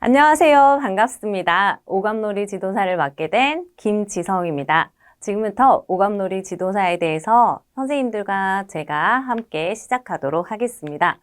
안녕하세요. 반갑습니다. 오감놀이 지도사를 맡게 된 김지성입니다. 지금부터 오감놀이 지도사에 대해서 선생님들과 제가 함께 시작하도록 하겠습니다.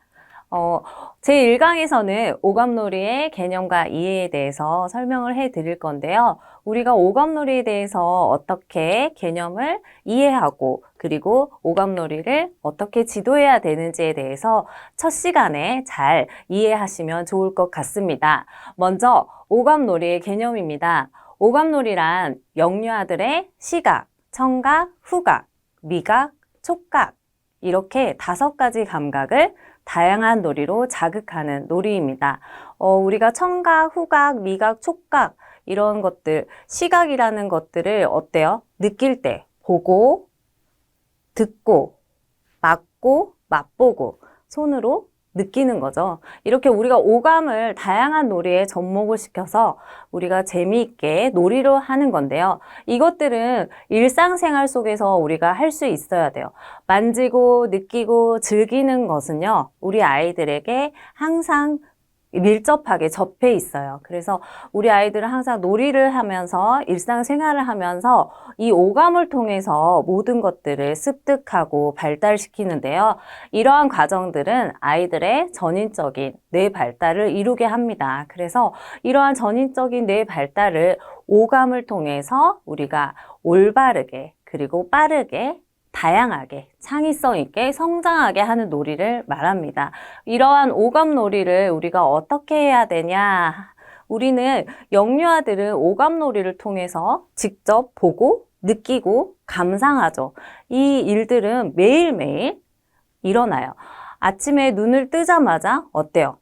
어, 제 1강에서는 오감놀이의 개념과 이해에 대해서 설명을 해 드릴 건데요. 우리가 오감놀이에 대해서 어떻게 개념을 이해하고 그리고 오감놀이를 어떻게 지도해야 되는지에 대해서 첫 시간에 잘 이해하시면 좋을 것 같습니다. 먼저 오감놀이의 개념입니다. 오감놀이란 영유아들의 시각, 청각, 후각, 미각, 촉각 이렇게 다섯 가지 감각을 다양한 놀이로 자극하는 놀이입니다. 어, 우리가 청각, 후각, 미각, 촉각 이런 것들, 시각이라는 것들을 어때요? 느낄 때 보고, 듣고, 맞고, 맛보고, 손으로 느끼는 거죠. 이렇게 우리가 오감을 다양한 놀이에 접목을 시켜서 우리가 재미있게 놀이로 하는 건데요. 이것들은 일상생활 속에서 우리가 할 수 있어야 돼요. 만지고 느끼고 즐기는 것은요, 우리 아이들에게 항상 밀접하게 접해 있어요. 그래서 우리 아이들은 항상 놀이를 하면서 일상생활을 하면서 이 오감을 통해서 모든 것들을 습득하고 발달시키는데요. 이러한 과정들은 아이들의 전인적인 뇌 발달을 이루게 합니다. 그래서 이러한 전인적인 뇌 발달을 오감을 통해서 우리가 올바르게 그리고 빠르게 다양하게 창의성 있게 성장하게 하는 놀이를 말합니다. 이러한 오감 놀이를 우리가 어떻게 해야 되냐? 우리는 영유아들은 오감 놀이를 통해서 직접 보고 느끼고 감상하죠. 이 일들은 매일매일 일어나요. 아침에 눈을 뜨자마자 어때요?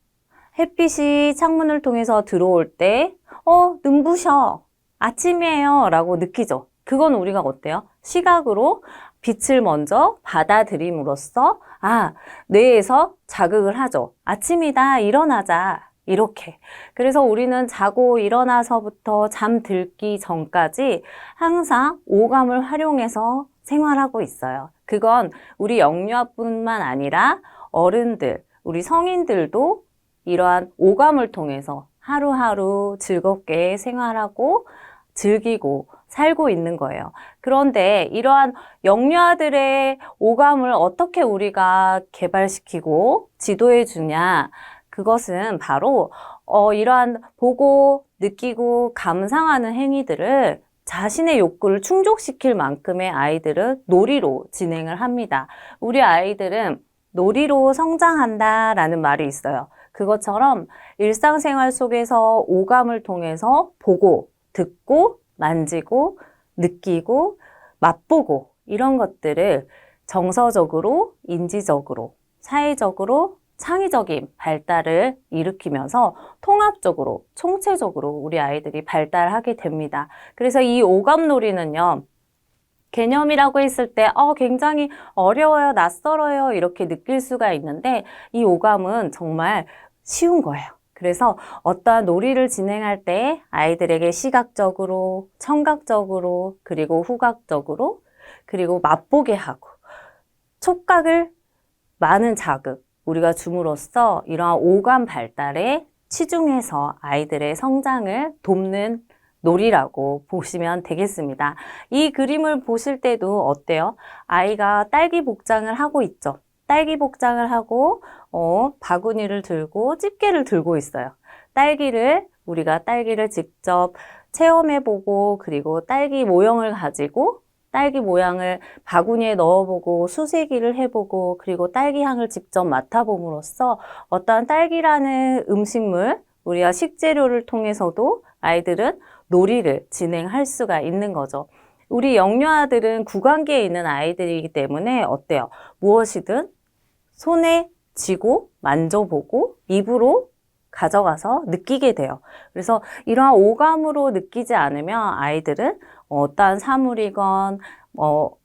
햇빛이 창문을 통해서 들어올 때, 어, 눈부셔. 아침이에요. 라고 느끼죠. 그건 우리가 어때요? 시각으로 빛을 먼저 받아들임으로써 아, 뇌에서 자극을 하죠. 아침이다, 일어나자. 이렇게. 그래서 우리는 자고 일어나서부터 잠들기 전까지 항상 오감을 활용해서 생활하고 있어요. 그건 우리 영유아뿐만 아니라 어른들, 우리 성인들도 이러한 오감을 통해서 하루하루 즐겁게 생활하고 즐기고 살고 있는 거예요. 그런데 이러한 영유아들의 오감을 어떻게 우리가 개발시키고 지도해 주냐? 그것은 바로 어, 이러한 보고 느끼고 감상하는 행위들을 자신의 욕구를 충족시킬 만큼의 아이들은 놀이로 진행을 합니다. 우리 아이들은 놀이로 성장한다 라는 말이 있어요. 그것처럼 일상생활 속에서 오감을 통해서 보고 듣고 만지고 느끼고 맛보고 이런 것들을 정서적으로 인지적으로 사회적으로 창의적인 발달을 일으키면서 통합적으로 총체적으로 우리 아이들이 발달하게 됩니다. 그래서 이 오감놀이는요. 개념이라고 했을 때, 어, 굉장히 어려워요, 낯설어요, 이렇게 느낄 수가 있는데, 이 오감은 정말 쉬운 거예요. 그래서 어떠한 놀이를 진행할 때 아이들에게 시각적으로, 청각적으로, 그리고 후각적으로, 그리고 맛보게 하고, 촉각을 많은 자극, 우리가 줌으로써 이러한 오감 발달에 치중해서 아이들의 성장을 돕는 놀이라고 보시면 되겠습니다. 이 그림을 보실 때도 어때요? 아이가 딸기 복장을 하고 있죠. 딸기 복장을 하고 어, 바구니를 들고 집게를 들고 있어요. 딸기를 우리가 딸기를 직접 체험해보고 그리고 딸기 모형을 가지고 딸기 모양을 바구니에 넣어보고 수세기를 해보고 그리고 딸기 향을 직접 맡아봄으로써 어떠한 딸기라는 음식물 우리가 식재료를 통해서도 아이들은 놀이를 진행할 수가 있는 거죠. 우리 영유아들은 구강기에 있는 아이들이기 때문에 어때요? 무엇이든 손에 쥐고 만져보고 입으로 가져가서 느끼게 돼요. 그래서 이러한 오감으로 느끼지 않으면 아이들은 어떠한 사물이건 뭐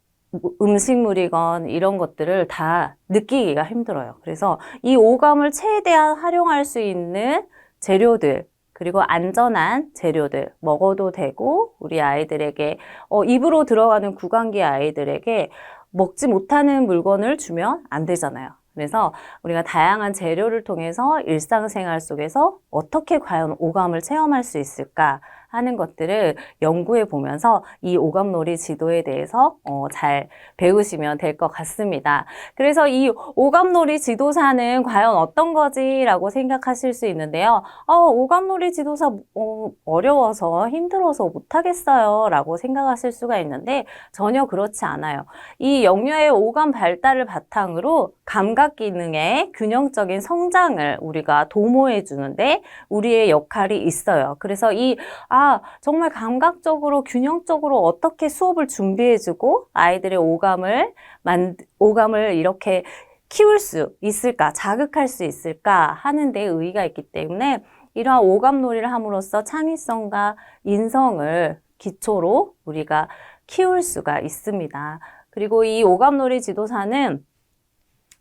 음식물이건 이런 것들을 다 느끼기가 힘들어요. 그래서 이 오감을 최대한 활용할 수 있는 재료들 그리고 안전한 재료들 먹어도 되고 우리 아이들에게 어, 입으로 들어가는 구강기 아이들에게 먹지 못하는 물건을 주면 안 되잖아요. 그래서 우리가 다양한 재료를 통해서 일상생활 속에서 어떻게 과연 오감을 체험할 수 있을까 하는 것들을 연구해 보면서 이 오감놀이 지도에 대해서 어, 잘 배우시면 될 것 같습니다. 그래서 이 오감놀이 지도사는 과연 어떤 거지라고 생각하실 수 있는데요. 어, 오감놀이 지도사 어, 어려워서 힘들어서 못하겠어요 라고 생각하실 수가 있는데 전혀 그렇지 않아요. 이 영유아의 오감 발달을 바탕으로 감각 기능의 균형적인 성장을 우리가 도모해 주는데 우리의 역할이 있어요. 그래서 이, 아, 정말 감각적으로 균형적으로 어떻게 수업을 준비해 주고 아이들의 오감을 만, 오감을 이렇게 키울 수 있을까, 자극할 수 있을까 하는 데 의의가 있기 때문에 이러한 오감 놀이를 함으로써 창의성과 인성을 기초로 우리가 키울 수가 있습니다. 그리고 이 오감 놀이 지도사는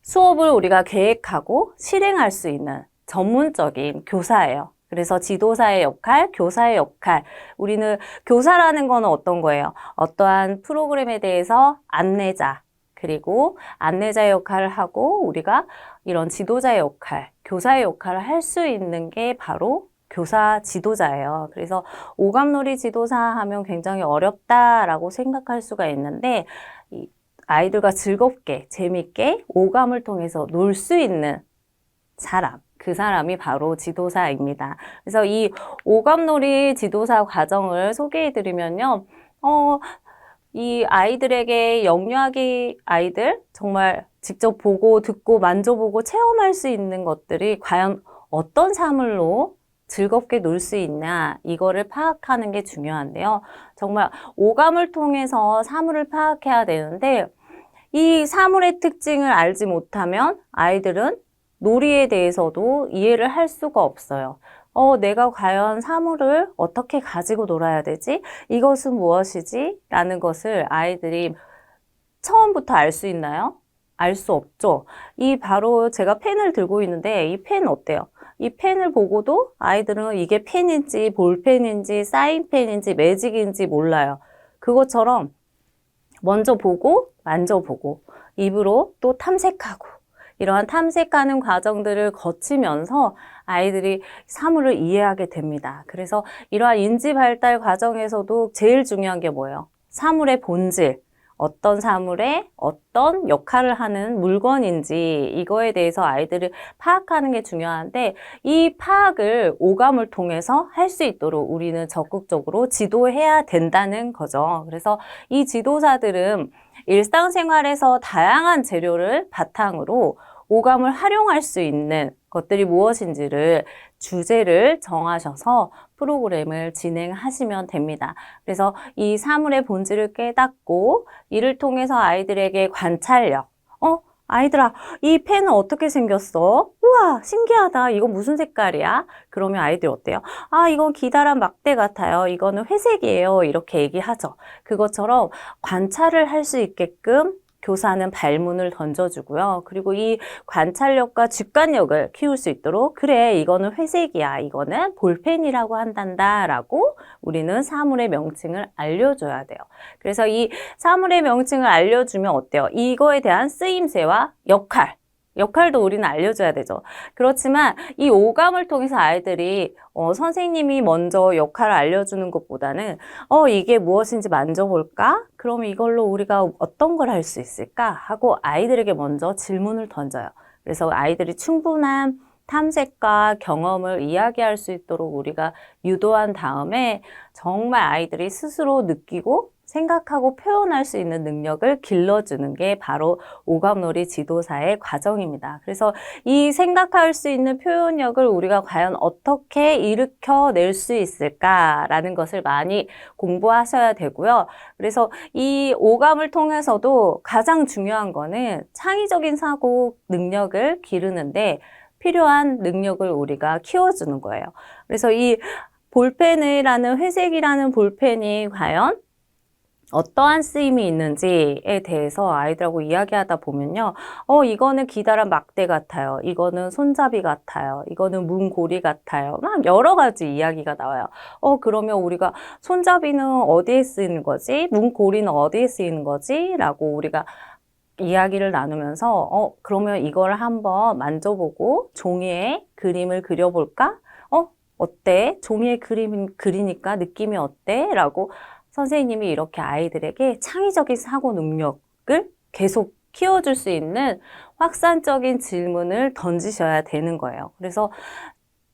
수업을 우리가 계획하고 실행할 수 있는 전문적인 교사예요. 그래서 지도사의 역할, 교사의 역할. 우리는 교사라는 거는 어떤 거예요? 어떠한 프로그램에 대해서 안내자, 그리고 안내자의 역할을 하고 우리가 이런 지도자의 역할, 교사의 역할을 할 수 있는 게 바로 교사 지도자예요. 그래서 오감놀이 지도사 하면 굉장히 어렵다라고 생각할 수가 있는데 이 아이들과 즐겁게 재밌게 오감을 통해서 놀 수 있는 사람 그 사람이 바로 지도사입니다. 그래서 이 오감놀이 지도사 과정을 소개해 드리면요. 어, 이 아이들에게 영유아기 아이들 정말 직접 보고 듣고 만져보고 체험할 수 있는 것들이 과연 어떤 사물로 즐겁게 놀 수 있나 이거를 파악하는 게 중요한데요. 정말 오감을 통해서 사물을 파악해야 되는데 이 사물의 특징을 알지 못하면 아이들은 놀이에 대해서도 이해를 할 수가 없어요. 어, 내가 과연 사물을 어떻게 가지고 놀아야 되지? 이것은 무엇이지? 라는 것을 아이들이 처음부터 알 수 있나요? 알 수 없죠. 이 바로 제가 펜을 들고 있는데 이 펜 어때요? 이 펜을 보고도 아이들은 이게 펜인지 볼펜인지 사인펜인지 매직인지 몰라요. 그것처럼 먼저 보고 만져보고 입으로 또 탐색하고 이러한 탐색하는 과정들을 거치면서 아이들이 사물을 이해하게 됩니다. 그래서 이러한 인지 발달 과정에서도 제일 중요한 게 뭐예요? 사물의 본질, 어떤 사물에 어떤 역할을 하는 물건인지 이거에 대해서 아이들을 파악하는 게 중요한데 이 파악을 오감을 통해서 할 수 있도록 우리는 적극적으로 지도해야 된다는 거죠. 그래서 이 지도사들은 일상생활에서 다양한 재료를 바탕으로 오감을 활용할 수 있는 것들이 무엇인지를 주제를 정하셔서 프로그램을 진행하시면 됩니다. 그래서 이 사물의 본질을 깨닫고 이를 통해서 아이들에게 관찰력, 어? 아이들아, 이 펜은 어떻게 생겼어? 우와, 신기하다. 이건 무슨 색깔이야? 그러면 아이들 어때요? 아, 이건 기다란 막대 같아요. 이거는 회색이에요. 이렇게 얘기하죠. 그것처럼 관찰을 할 수 있게끔 교사는 발문을 던져주고요. 그리고 이 관찰력과 직관력을 키울 수 있도록 그래 이거는 회색이야 이거는 볼펜이라고 한단다 라고 우리는 사물의 명칭을 알려줘야 돼요. 그래서 이 사물의 명칭을 알려주면 어때요? 이거에 대한 쓰임새와 역할 역할도 우리는 알려줘야 되죠. 그렇지만 이 오감을 통해서 아이들이 어, 선생님이 먼저 역할을 알려주는 것보다는 어, 이게 무엇인지 만져볼까? 그러면 이걸로 우리가 어떤 걸 할 수 있을까? 하고 아이들에게 먼저 질문을 던져요. 그래서 아이들이 충분한 탐색과 경험을 이야기할 수 있도록 우리가 유도한 다음에 정말 아이들이 스스로 느끼고 생각하고 표현할 수 있는 능력을 길러주는 게 바로 오감놀이 지도사의 과정입니다. 그래서 이 생각할 수 있는 표현력을 우리가 과연 어떻게 일으켜낼 수 있을까라는 것을 많이 공부하셔야 되고요. 그래서 이 오감을 통해서도 가장 중요한 거는 창의적인 사고 능력을 기르는데 필요한 능력을 우리가 키워주는 거예요. 그래서 이 볼펜이라는 회색이라는 볼펜이 과연 어떠한 쓰임이 있는지에 대해서 아이들하고 이야기하다 보면요. 어, 이거는 기다란 막대 같아요. 이거는 손잡이 같아요. 이거는 문고리 같아요. 막 여러 가지 이야기가 나와요. 어, 그러면 우리가 손잡이는 어디에 쓰이는 거지? 문고리는 어디에 쓰이는 거지? 라고 우리가 이야기를 나누면서 어 그러면 이걸 한번 만져보고 종이에 그림을 그려볼까? 어 어때? 종이에 그림 그리니까 느낌이 어때? 라고 선생님이 이렇게 아이들에게 창의적인 사고 능력을 계속 키워줄 수 있는 확산적인 질문을 던지셔야 되는 거예요. 그래서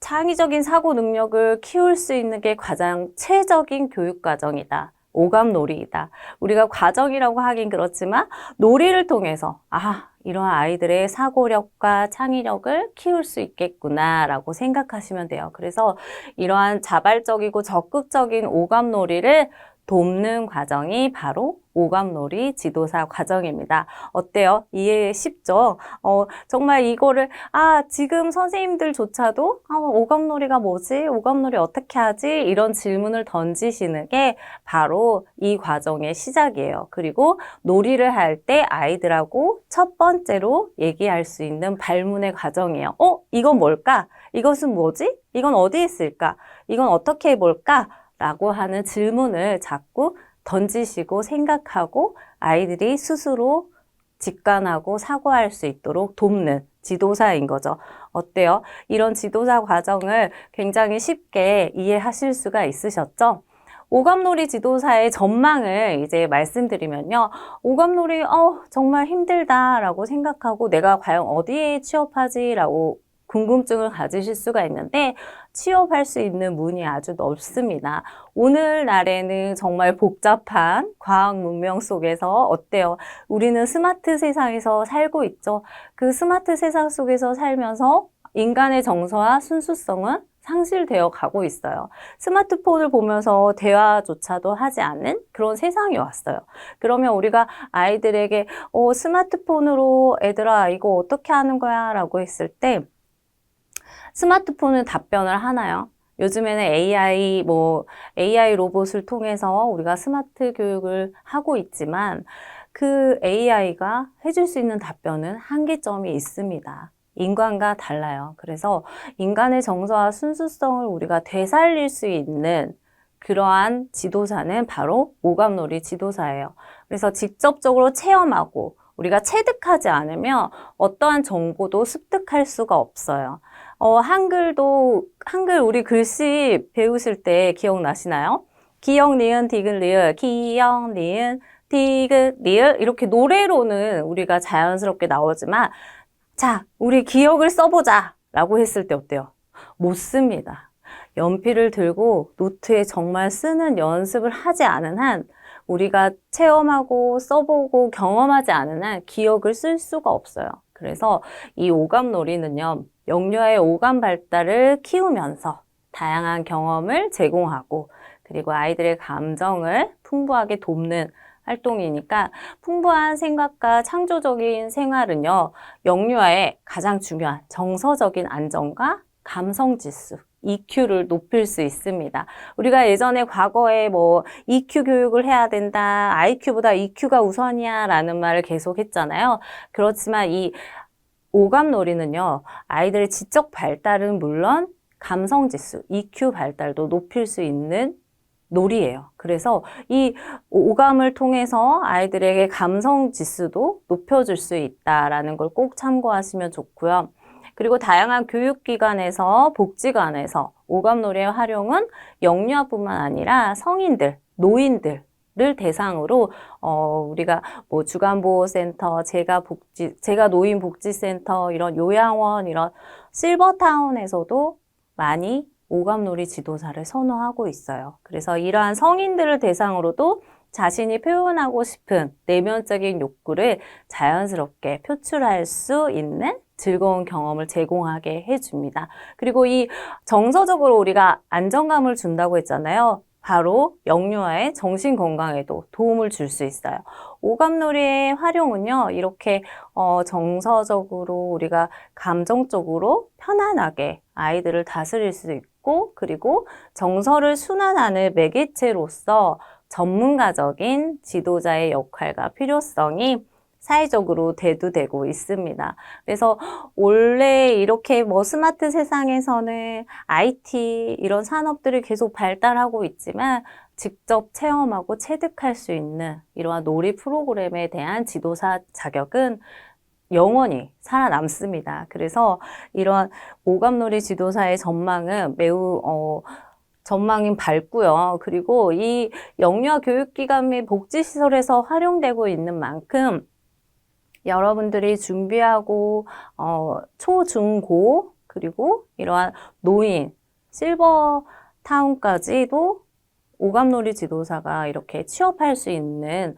창의적인 사고 능력을 키울 수 있는 게 가장 최적인 교육 과정이다. 오감 놀이이다. 우리가 과정이라고 하긴 그렇지만 놀이를 통해서 아, 이런 아이들의 사고력과 창의력을 키울 수 있겠구나라고 생각하시면 돼요. 그래서 이러한 자발적이고 적극적인 오감 놀이를 돕는 과정이 바로 오감놀이 지도사 과정입니다. 어때요? 이해 쉽죠? 어, 정말 이거를, 아, 지금 선생님들조차도, 아, 오감놀이가 뭐지? 오감놀이 어떻게 하지? 이런 질문을 던지시는 게 바로 이 과정의 시작이에요. 그리고 놀이를 할 때 아이들하고 첫 번째로 얘기할 수 있는 발문의 과정이에요. 어, 이건 뭘까? 이것은 뭐지? 이건 어디에 있을까? 이건 어떻게 해볼까? 라고 하는 질문을 자꾸 던지시고 생각하고 아이들이 스스로 직관하고 사고할 수 있도록 돕는 지도사인 거죠. 어때요? 이런 지도사 과정을 굉장히 쉽게 이해하실 수가 있으셨죠? 오감놀이 지도사의 전망을 이제 말씀드리면요. 오감놀이, 어, 정말 힘들다라고 생각하고 내가 과연 어디에 취업하지라고 궁금증을 가지실 수가 있는데 취업할 수 있는 문이 아주 넓습니다. 오늘날에는 정말 복잡한 과학 문명 속에서 어때요? 우리는 스마트 세상에서 살고 있죠. 그 스마트 세상 속에서 살면서 인간의 정서와 순수성은 상실되어 가고 있어요. 스마트폰을 보면서 대화조차도 하지 않는 그런 세상이 왔어요. 그러면 우리가 아이들에게 어, 스마트폰으로 애들아 이거 어떻게 하는 거야? 라고 했을 때 스마트폰은 답변을 하나요? 요즘에는 AI, 뭐, AI 로봇을 통해서 우리가 스마트 교육을 하고 있지만 그 AI가 해줄 수 있는 답변은 한계점이 있습니다. 인간과 달라요. 그래서 인간의 정서와 순수성을 우리가 되살릴 수 있는 그러한 지도사는 바로 오감놀이 지도사예요. 그래서 직접적으로 체험하고 우리가 체득하지 않으면 어떠한 정보도 습득할 수가 없어요. 어, 한글도, 한글 우리 글씨 배우실 때 기억나시나요? 기억, 니은, 디귿, 리을, 기억, 니은, 디귿, 리을 이렇게 노래로는 우리가 자연스럽게 나오지만 자, 우리 기억을 써보자 라고 했을 때 어때요? 못 씁니다. 연필을 들고 노트에 정말 쓰는 연습을 하지 않은 한 우리가 체험하고 써보고 경험하지 않은 한 기억을 쓸 수가 없어요. 그래서 이 오감놀이는요, 영유아의 오감 발달을 키우면서 다양한 경험을 제공하고 그리고 아이들의 감정을 풍부하게 돕는 활동이니까 풍부한 생각과 창조적인 생활은요, 영유아의 가장 중요한 정서적인 안정과 감성 지수, EQ를 높일 수 있습니다. 우리가 예전에 과거에 뭐 EQ 교육을 해야 된다, IQ보다 EQ가 우선이야 라는 말을 계속 했잖아요. 그렇지만 이 오감놀이는요, 아이들의 지적 발달은 물론 감성 지수, EQ 발달도 높일 수 있는 놀이예요. 그래서 이 오감을 통해서 아이들에게 감성 지수도 높여줄 수 있다라는 걸 꼭 참고하시면 좋고요. 그리고 다양한 교육기관에서 복지관에서 오감놀이의 활용은 영유아뿐만 아니라 성인들, 노인들 를 대상으로 어 우리가 뭐 주간 보호 센터, 제가 복지, 제가 노인 복지 센터 이런 요양원 이런 실버 타운에서도 많이 오감놀이 지도사를 선호하고 있어요. 그래서 이러한 성인들을 대상으로도 자신이 표현하고 싶은 내면적인 욕구를 자연스럽게 표출할 수 있는 즐거운 경험을 제공하게 해줍니다. 그리고 이 정서적으로 우리가 안정감을 준다고 했잖아요. 바로 영유아의 정신 건강에도 도움을 줄 수 있어요. 오감놀이의 활용은요, 이렇게 어, 정서적으로 우리가 감정적으로 편안하게 아이들을 다스릴 수 있고, 그리고 정서를 순환하는 매개체로서 전문가적인 지도자의 역할과 필요성이 사회적으로 대두되고 있습니다. 그래서 원래 이렇게 뭐 스마트 세상에서는 IT 이런 산업들이 계속 발달하고 있지만 직접 체험하고 체득할 수 있는 이러한 놀이 프로그램에 대한 지도사 자격은 영원히 살아남습니다. 그래서 이런 오감놀이 지도사의 전망은 매우 어, 전망이 밝고요. 그리고 이 영유아 교육기관 및 복지시설에서 활용되고 있는 만큼 여러분들이 준비하고 어, 초, 중, 고 그리고 이러한 노인, 실버 타운까지도 오감놀이 지도사가 이렇게 취업할 수 있는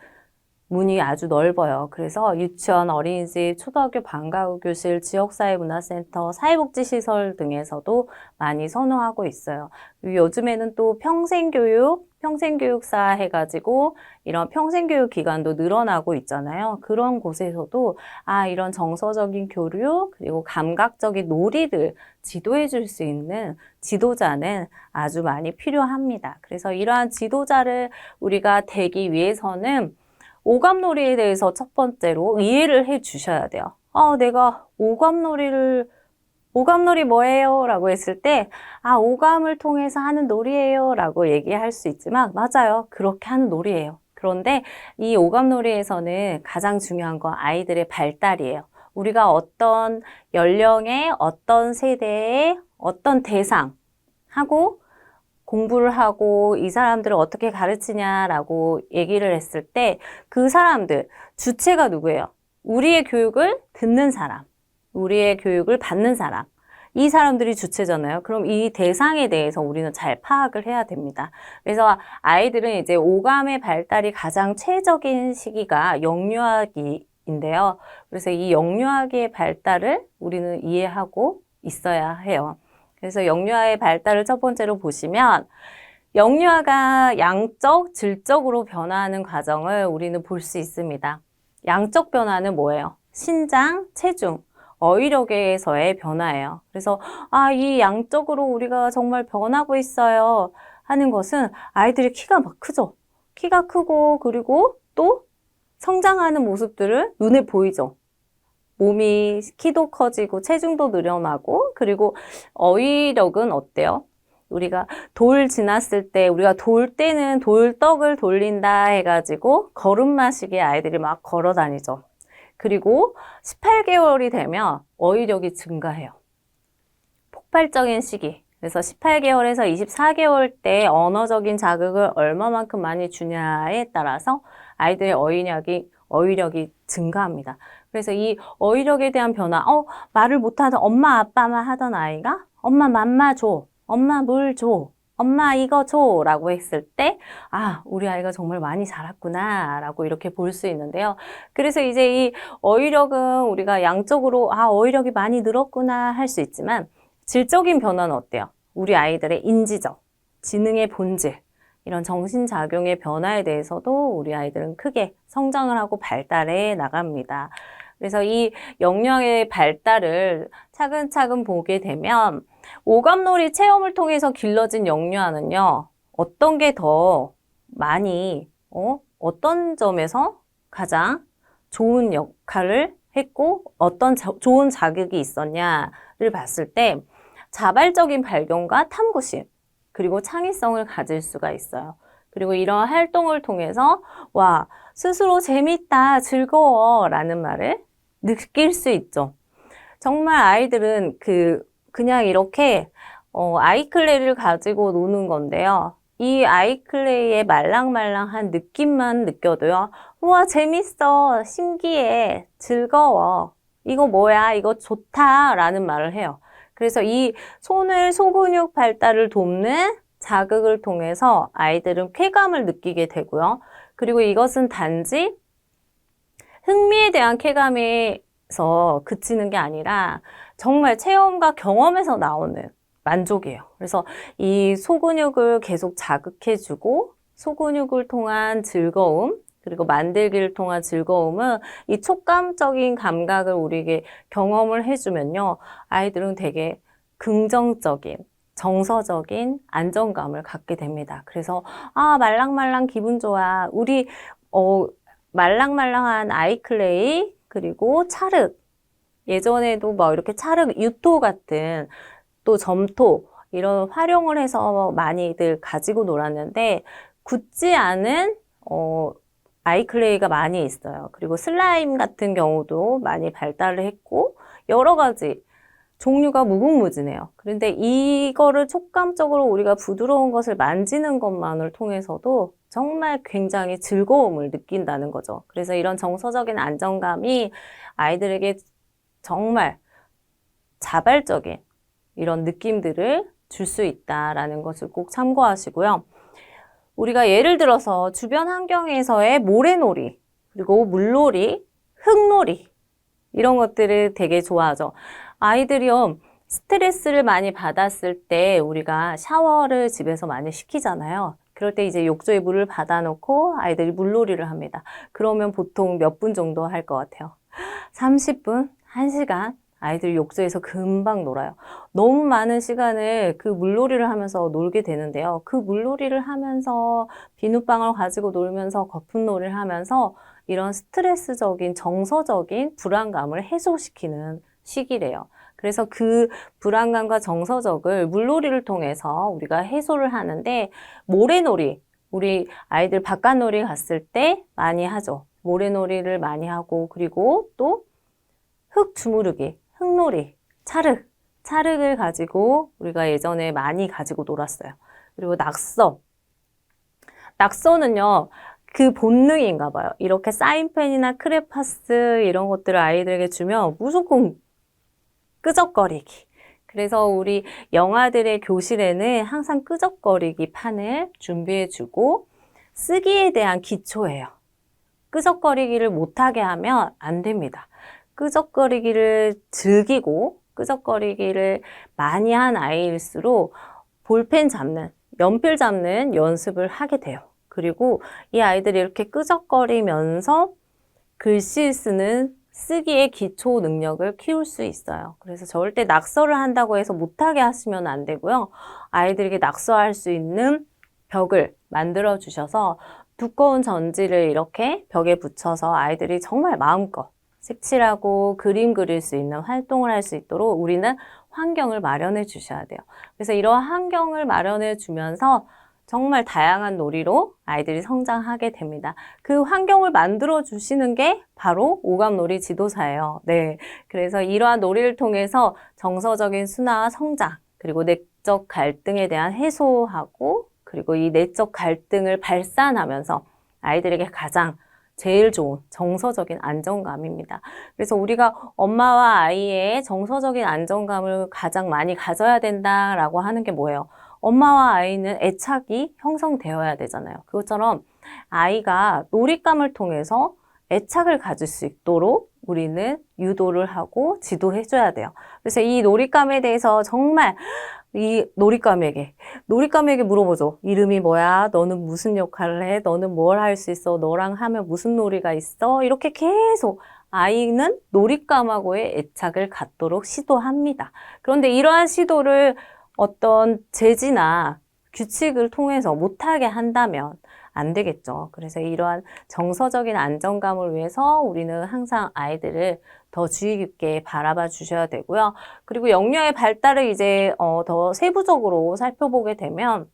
문이 아주 넓어요. 그래서 유치원, 어린이집, 초등학교 방과후 교실, 지역사회문화센터, 사회복지시설 등에서도 많이 선호하고 있어요. 요즘에는 또 평생교육, 평생교육사 해가지고 이런 평생교육 기관도 늘어나고 있잖아요. 그런 곳에서도 아, 이런 정서적인 교류, 그리고 감각적인 놀이를 지도해 줄 수 있는 지도자는 아주 많이 필요합니다. 그래서 이러한 지도자를 우리가 되기 위해서는 오감놀이에 대해서 첫 번째로 이해를 해 주셔야 돼요. 아, 내가 오감놀이를 오감놀이 뭐예요? 라고 했을 때, 아, 오감을 통해서 하는 놀이예요. 라고 얘기할 수 있지만, 맞아요. 그렇게 하는 놀이예요. 그런데 이 오감놀이에서는 가장 중요한 건 아이들의 발달이에요. 우리가 어떤 연령의, 어떤 세대의, 어떤 대상 하고 공부를 하고 이 사람들을 어떻게 가르치냐라고 얘기를 했을 때 그 사람들, 주체가 누구예요? 우리의 교육을 듣는 사람, 우리의 교육을 받는 사람. 이 사람들이 주체잖아요. 그럼 이 대상에 대해서 우리는 잘 파악을 해야 됩니다. 그래서 아이들은 이제 오감의 발달이 가장 최적인 시기가 영유아기인데요. 그래서 이 영유아기의 발달을 우리는 이해하고 있어야 해요. 그래서 영유아의 발달을 첫 번째로 보시면 영유아가 양적, 질적으로 변화하는 과정을 우리는 볼 수 있습니다. 양적 변화는 뭐예요? 신장, 체중, 어휘력에서의 변화예요. 그래서 아, 이 양적으로 우리가 정말 변하고 있어요. 하는 것은 아이들의 키가 막 크죠. 키가 크고 그리고 또 성장하는 모습들을 눈에 보이죠. 몸이 키도 커지고 체중도 늘어나고 그리고 어휘력은 어때요? 우리가 돌 지났을 때 우리가 돌 때는 돌떡을 돌린다 해가지고 걸음마시게 아이들이 막 걸어 다니죠. 그리고 18개월이 되면 어휘력이 증가해요. 폭발적인 시기. 그래서 18개월에서 24개월 때 언어적인 자극을 얼마만큼 많이 주냐에 따라서 아이들의 어휘력이, 어휘력이 증가합니다. 그래서 이 어휘력에 대한 변화, 어, 말을 못하던 엄마, 아빠만 하던 아이가 엄마 맘마 줘, 엄마 물 줘, 엄마 이거 줘 라고 했을 때, 아, 우리 아이가 정말 많이 자랐구나 라고 이렇게 볼 수 있는데요. 그래서 이제 이 어휘력은 우리가 양적으로, 아, 어휘력이 많이 늘었구나 할 수 있지만, 질적인 변화는 어때요? 우리 아이들의 인지적, 지능의 본질, 이런 정신작용의 변화에 대해서도 우리 아이들은 크게 성장을 하고 발달해 나갑니다. 그래서 이 영양의 발달을 차근차근 보게 되면 오감놀이 체험을 통해서 길러진 영유아는요, 어떤 게 더 많이, 어? 어떤 점에서 가장 좋은 역할을 했고, 어떤 자, 좋은 자극이 있었냐를 봤을 때, 자발적인 발견과 탐구심, 그리고 창의성을 가질 수가 있어요. 그리고 이런 활동을 통해서, 와, 스스로 재밌다, 즐거워 라는 말을 느낄 수 있죠. 정말 아이들은 그, 그냥 이렇게, 어, 아이클레이를 가지고 노는 건데요. 이 아이클레이의 말랑말랑한 느낌만 느껴도요. 우와, 재밌어. 신기해. 즐거워. 이거 뭐야? 이거 좋다. 라는 말을 해요. 그래서 이 손을 소근육 발달을 돕는 자극을 통해서 아이들은 쾌감을 느끼게 되고요. 그리고 이것은 단지 흥미에 대한 쾌감에서 그치는 게 아니라 정말 체험과 경험에서 나오는 만족이에요. 그래서 이 소근육을 계속 자극해주고 소근육을 통한 즐거움, 그리고 만들기를 통한 즐거움은 이 촉감적인 감각을 우리에게 경험을 해주면요. 아이들은 되게 긍정적인, 정서적인 안정감을 갖게 됩니다. 그래서, 아, 말랑말랑 기분 좋아. 우리, 어, 말랑말랑한 아이클레이, 그리고 찰흙. 예전에도 뭐 이렇게 찰흙, 유토 같은 또 점토, 이런 활용을 해서 많이들 가지고 놀았는데, 굳지 않은 어, 아이클레이가 많이 있어요. 그리고 슬라임 같은 경우도 많이 발달을 했고 여러 가지 종류가 무궁무진해요. 그런데 이거를 촉감적으로 우리가 부드러운 것을 만지는 것만을 통해서도 정말 굉장히 즐거움을 느낀다는 거죠. 그래서 이런 정서적인 안정감이 아이들에게 정말 자발적인 이런 느낌들을 줄 수 있다라는 것을 꼭 참고하시고요. 우리가 예를 들어서 주변 환경에서의 모래놀이, 그리고 물놀이, 흙놀이, 이런 것들을 되게 좋아하죠. 아이들이요, 스트레스를 많이 받았을 때 우리가 샤워를 집에서 많이 시키잖아요. 그럴 때 이제 욕조에 물을 받아놓고 아이들이 물놀이를 합니다. 그러면 보통 몇 분 정도 할 것 같아요? 30분? 1시간? 아이들이 욕조에서 금방 놀아요. 너무 많은 시간을 그 물놀이를 하면서 놀게 되는데요. 그 물놀이를 하면서 비눗방울 가지고 놀면서 거품놀이를 하면서 이런 스트레스적인 정서적인 불안감을 해소시키는 시기래요. 그래서 그 불안감과 정서적을 물놀이를 통해서 우리가 해소를 하는데 모래놀이 우리 아이들 바깥놀이 갔을 때 많이 하죠. 모래놀이를 많이 하고 그리고 또 흙 주무르기, 흙놀이, 찰흙, 찰흙을 가지고 우리가 예전에 많이 가지고 놀았어요. 그리고 낙서. 낙서는요, 그 본능인가 봐요. 이렇게 사인펜이나 크레파스 이런 것들을 아이들에게 주면 무조건 끄적거리기. 그래서 우리 영아들의 교실에는 항상 끄적거리기 판을 준비해주고 쓰기에 대한 기초예요. 끄적거리기를 못하게 하면 안 됩니다. 끄적거리기를 즐기고 끄적거리기를 많이 한 아이일수록 볼펜 잡는, 연필 잡는 연습을 하게 돼요. 그리고 이 아이들이 이렇게 끄적거리면서 글씨 쓰는 쓰기의 기초 능력을 키울 수 있어요. 그래서 절대 낙서를 한다고 해서 못하게 하시면 안 되고요. 아이들에게 낙서할 수 있는 벽을 만들어 주셔서 두꺼운 전지를 이렇게 벽에 붙여서 아이들이 정말 마음껏 색칠하고 그림 그릴 수 있는 활동을 할 수 있도록 우리는 환경을 마련해 주셔야 돼요. 그래서 이런 환경을 마련해 주면서 정말 다양한 놀이로 아이들이 성장하게 됩니다. 그 환경을 만들어 주시는 게 바로 오감놀이 지도사예요. 네. 그래서 이러한 놀이를 통해서 정서적인 순화와 성장, 그리고 내적 갈등에 대한 해소하고, 그리고 이 내적 갈등을 발산하면서 아이들에게 가장 제일 좋은 정서적인 안정감입니다. 그래서 우리가 엄마와 아이의 정서적인 안정감을 가장 많이 가져야 된다라고 하는 게 뭐예요? 엄마와 아이는 애착이 형성되어야 되잖아요. 그것처럼 아이가 놀잇감을 통해서 애착을 가질 수 있도록 우리는 유도를 하고 지도해줘야 돼요. 그래서 이 놀잇감에 대해서 정말 이 놀잇감에게 놀잇감에게 물어보죠. 이름이 뭐야? 너는 무슨 역할을 해? 너는 뭘 할 수 있어? 너랑 하면 무슨 놀이가 있어? 이렇게 계속 아이는 놀잇감하고의 애착을 갖도록 시도합니다. 그런데 이러한 시도를 어떤 제지나 규칙을 통해서 못하게 한다면 안 되겠죠. 그래서 이러한 정서적인 안정감을 위해서 우리는 항상 아이들을 더 주의 깊게 바라봐 주셔야 되고요. 그리고 영유아의 발달을 이제 어, 더 세부적으로 살펴보게 되면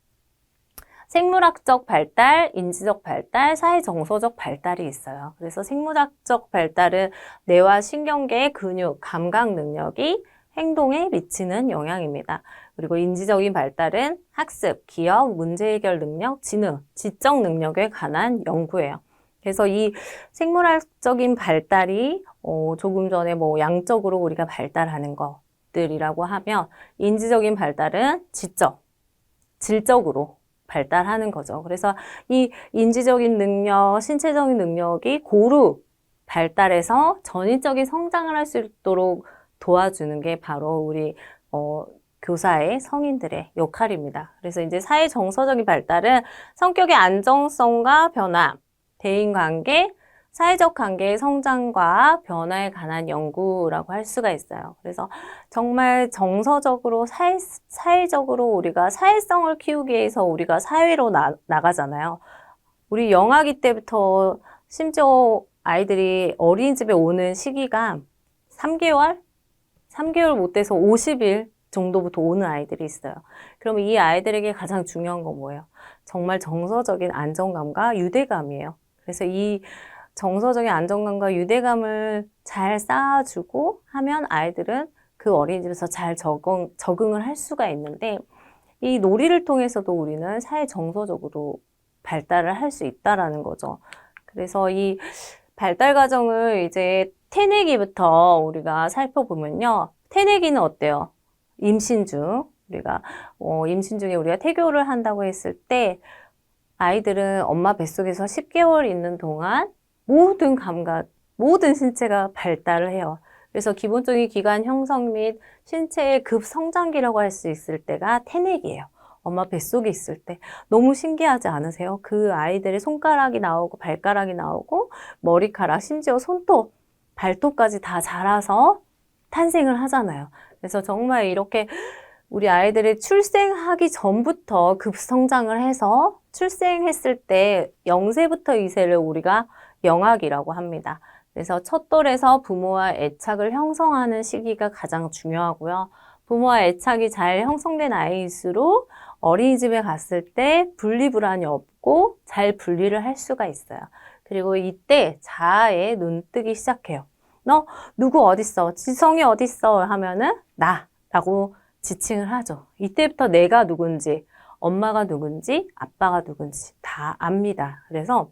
생물학적 발달, 인지적 발달, 사회정서적 발달이 있어요. 그래서 생물학적 발달은 뇌와 신경계, 근육, 감각 능력이 행동에 미치는 영향입니다. 그리고 인지적인 발달은 학습, 기억, 문제 해결 능력, 지능, 지적 능력에 관한 연구예요. 그래서 이 생물학적인 발달이 어, 조금 전에 뭐 양적으로 우리가 발달하는 것들이라고 하면 인지적인 발달은 지적, 질적으로 발달하는 거죠. 그래서 이 인지적인 능력, 신체적인 능력이 고루 발달해서 전인적인 성장을 할 수 있도록 도와주는 게 바로 우리 어, 교사의 성인들의 역할입니다. 그래서 이제 사회 정서적인 발달은 성격의 안정성과 변화, 대인 관계, 사회적 관계의 성장과 변화에 관한 연구라고 할 수가 있어요. 그래서 정말 정서적으로 사회, 사회적으로 우리가 사회성을 키우기 위해서 우리가 사회로 나, 나가잖아요. 우리 영아기 때부터 심지어 아이들이 어린이집에 오는 시기가 3개월? 3개월 못 돼서 50일 정도부터 오는 아이들이 있어요. 그러면 이 아이들에게 가장 중요한 건 뭐예요? 정말 정서적인 안정감과 유대감이에요. 그래서 이 정서적인 안정감과 유대감을 잘 쌓아주고 하면 아이들은 그 어린이집에서 잘 적응, 적응을 할 수가 있는데 이 놀이를 통해서도 우리는 사회 정서적으로 발달을 할 수 있다라는 거죠. 그래서 이 발달 과정을 이제 태내기부터 우리가 살펴보면요. 태내기는 어때요? 임신 중 우리가 어, 임신 중에 우리가 태교를 한다고 했을 때 아이들은 엄마 뱃속에서 10개월 있는 동안 모든 감각, 모든 신체가 발달을 해요. 그래서 기본적인 기관 형성 및 신체의 급성장기라고 할 수 있을 때가 태내기예요. 엄마 뱃속에 있을 때. 너무 신기하지 않으세요? 그 아이들의 손가락이 나오고 발가락이 나오고 머리카락, 심지어 손톱, 발톱까지 다 자라서 탄생을 하잖아요. 그래서 정말 이렇게 우리 아이들이 출생하기 전부터 급성장을 해서 출생했을 때 0세부터 2세를 우리가 영학이라고 합니다. 그래서 첫 돌에서 부모와 애착을 형성하는 시기가 가장 중요하고요. 부모와 애착이 잘 형성된 아이일수록 어린이집에 갔을 때 분리불안이 없고 잘 분리를 할 수가 있어요. 그리고 이때 자아에 눈뜨기 시작해요. 너 누구 어딨어? 지성이 어딨어? 하면은 나라고 지칭을 하죠. 이때부터 내가 누군지, 엄마가 누군지, 아빠가 누군지 다 압니다. 그래서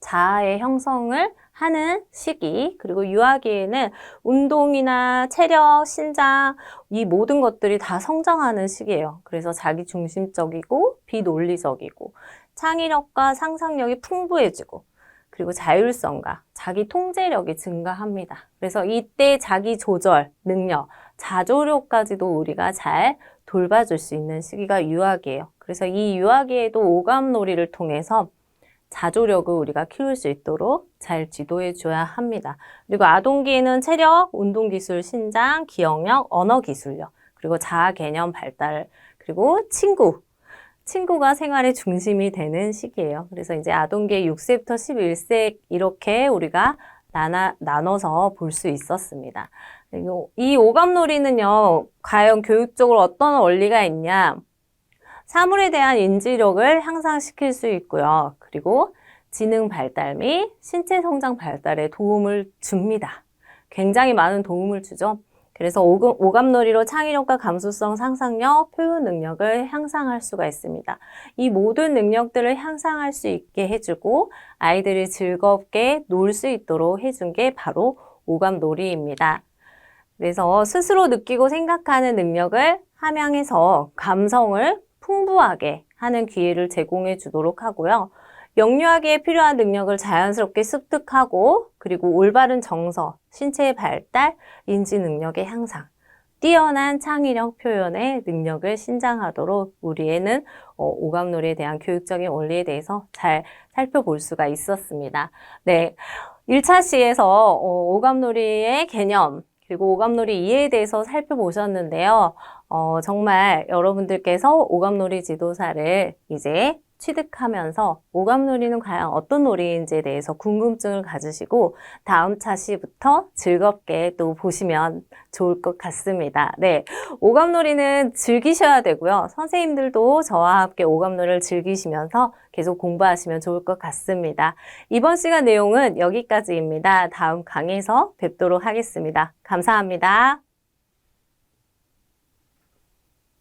자아의 형성을 하는 시기, 그리고 유아기에는 운동이나 체력, 신장, 이 모든 것들이 다 성장하는 시기예요. 그래서 자기 중심적이고 비논리적이고 창의력과 상상력이 풍부해지고 그리고 자율성과 자기 통제력이 증가합니다. 그래서 이때 자기 조절 능력, 자조력까지도 우리가 잘 돌봐줄 수 있는 시기가 유아기예요. 그래서 이 유아기에도 오감놀이를 통해서 자조력을 우리가 키울 수 있도록 잘 지도해 줘야 합니다. 그리고 아동기에는 체력, 운동기술, 신장, 기억력, 언어기술력, 그리고 자아 개념 발달, 그리고 친구, 친구가 생활의 중심이 되는 시기예요. 그래서 이제 아동기 6세부터 11세 이렇게 우리가 나눠, 나눠서 볼 수 있었습니다. 이 오감놀이는요, 과연 교육적으로 어떤 원리가 있냐? 사물에 대한 인지력을 향상시킬 수 있고요. 그리고 지능 발달 및 신체 성장 발달에 도움을 줍니다. 굉장히 많은 도움을 주죠. 그래서 오감- 오감놀이로 창의력과 감수성, 상상력, 표현 능력을 향상할 수가 있습니다. 이 모든 능력들을 향상할 수 있게 해주고 아이들이 즐겁게 놀 수 있도록 해준 게 바로 오감놀이입니다. 그래서 스스로 느끼고 생각하는 능력을 함양해서 감성을 풍부하게 하는 기회를 제공해 주도록 하고요. 영유아기에 필요한 능력을 자연스럽게 습득하고 그리고 올바른 정서, 신체의 발달, 인지 능력의 향상, 뛰어난 창의력 표현의 능력을 신장하도록 우리 애는 어, 오감놀이에 대한 교육적인 원리에 대해서 잘 살펴볼 수가 있었습니다. 네. 1차 시에서 어, 오감놀이의 개념, 그리고 오감놀이 이해에 대해서 살펴보셨는데요. 어, 정말 여러분들께서 오감놀이 지도사를 이제 취득하면서 오감놀이는 과연 어떤 놀이인지에 대해서 궁금증을 가지시고 다음 차 시부터 즐겁게 또 보시면 좋을 것 같습니다. 네. 오감놀이는 즐기셔야 되고요. 선생님들도 저와 함께 오감놀이를 즐기시면서 계속 공부하시면 좋을 것 같습니다. 이번 시간 내용은 여기까지입니다. 다음 강의에서 뵙도록 하겠습니다. 감사합니다.